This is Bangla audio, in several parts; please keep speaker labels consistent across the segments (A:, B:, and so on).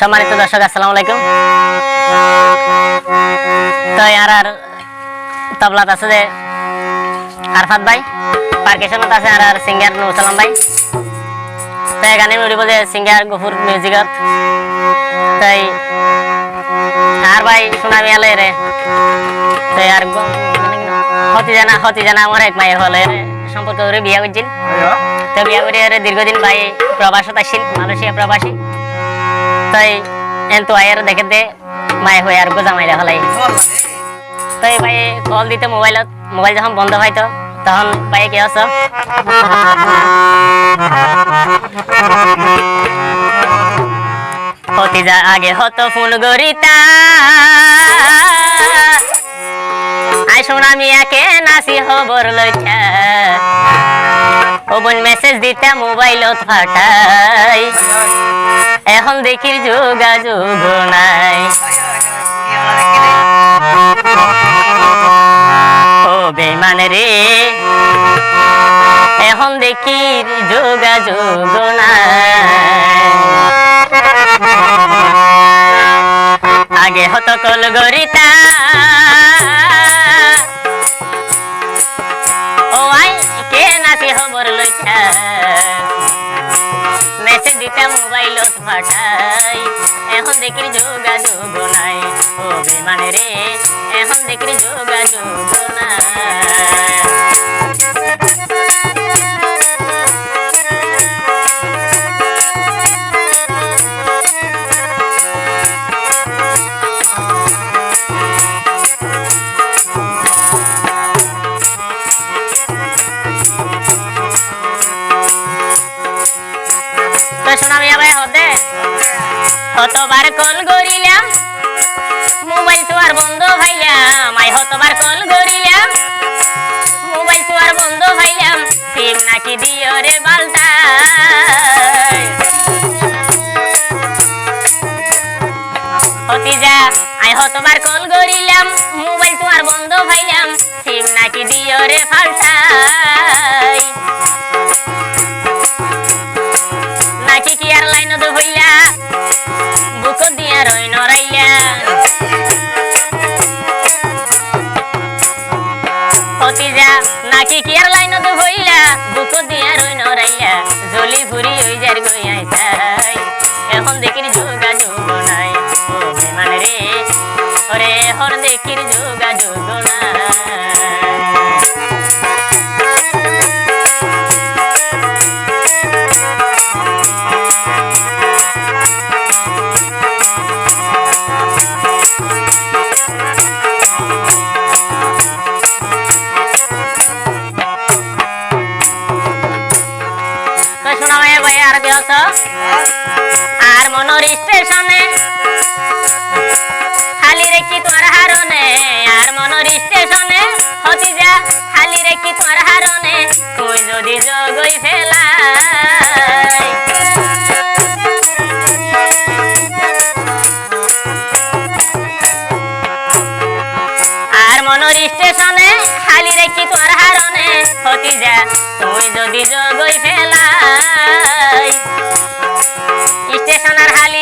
A: সম্মানিত দর্শক আসসালামু আলাইকুম। তো আর আর তবলাত আছে যে আরফাত ভাই পার্কেশনত আছে আর আর সিঙ্গার নুসালাম ভাই। তাই গানে উড়িব যে সিঙ্গার গফুর মিউজিকত। তাই আর ভাই শোনামি আলে রে। তাই আর হতি জানা হতি জানা আমার এক মায়ের হলে সম্পর্ক করে বিয়া করছিল। তো বিয়া করে দীর্ঘদিন ভাই প্রবাসত আসছিল মালয়েশিয়া প্রবাসী। তাই এন তো আয়ের দেখে দে, মায়ে হয়ে আর গোজা মাইরা হলাই। তাই ভাই কল দিতে মোবাইলত মোবাইল যখন বন্ধ হয়তো তখন ভাই কে আছো? হতে যা আগে হতো ফোন গরিতা আই শোনা মিয়াকে নাসি খবর লইছা ওবন মেসেজ দিতে মোবাইলত ফাটাই এখন দেখির যোগাযোগ নাই। ও বেমান রে। এখন দেখির যোগাযোগ নাই। আগে হত কল গরিতা ফাটাই এখন দেখির যোগাযোগ নাই। ও বেমান রে এখন দেখির যোগাযোগ নাই। হতবার কল গরিলাম মোবাইল তো আর বন্ধ ভাইলাম। আই হতবার কল গরিলাম মোবাইল তো আর বন্ধ ভাইলাম। সিম নাকি দিও রে বালটা হতি যা আই হতবার কল গরিলাম মোবাইল তো আর বন্ধ ভাইলাম। সিম নাকি দিও রে ফালটাই রই নরাইলা যা নাকি কি আর লাইন দো হইলা? বুক দিয়া রই নরাইলা জলি ভুরি হই যার গইয়াই আইসাই এখন দেখির যোগাযোগ নাই, ও বিমান রে। ওরে হর দেখির যোগাযোগ নাই। স্টেশনে খালি রেখি তোমার হারনে আর মনোর স্টেশনে। হতি যা খালি রেখি তোমার হারনে তুই যদি জগই ফেলাই। আর মনোর স্টেশনে খালি রেখি তোমার হারনে হতি যা তুই যদি জগই ফেলাই। স্টেশনের হালি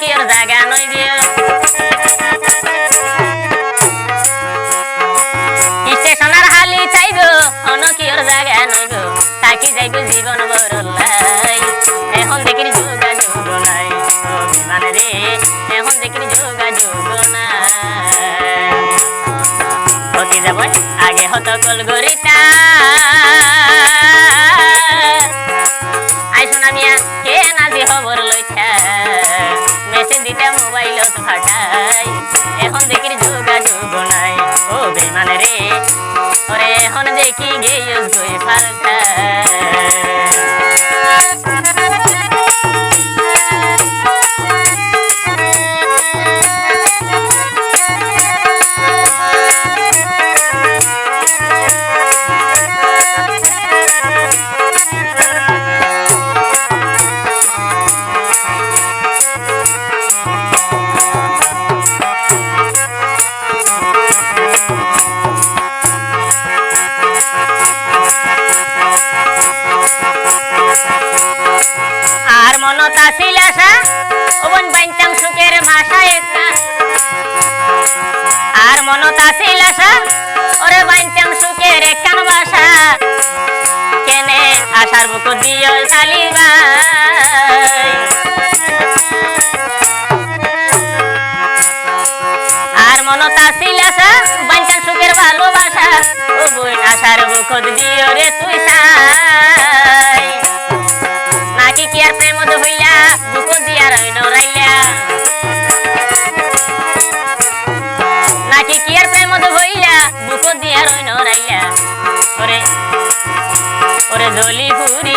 A: কি ওর জায়গা নই দিও স্টেশনের হালি চাইব হন কি ওর জায়গা নইব তাকি যাইব জীবন বরলাই এখন দেখির যোগাযোগ নাই ও রে এখন দেখির যোগাযোগ নাই হতে যাব আগে হত কল গরিতা আই শোনা মিয়া কে নাজি খবর লইছা মেসেজ দিতে মোবাইলত ফাটাই। এখন দেখি যোগাযোগ নাই। ও বেমানে রে। ওরে এখন দেখি গেয়স গই সুখের ভাষা একটা। আর মনত আশা ওরে বাইনতাম সুখের একখান ভাষা। কেনে আশার বুক দিও তালিবাই আর মনত আশা বাইনতাম সুখের ভালোবাসা। ও বোন আশার বুক দিও রে তুই সাই।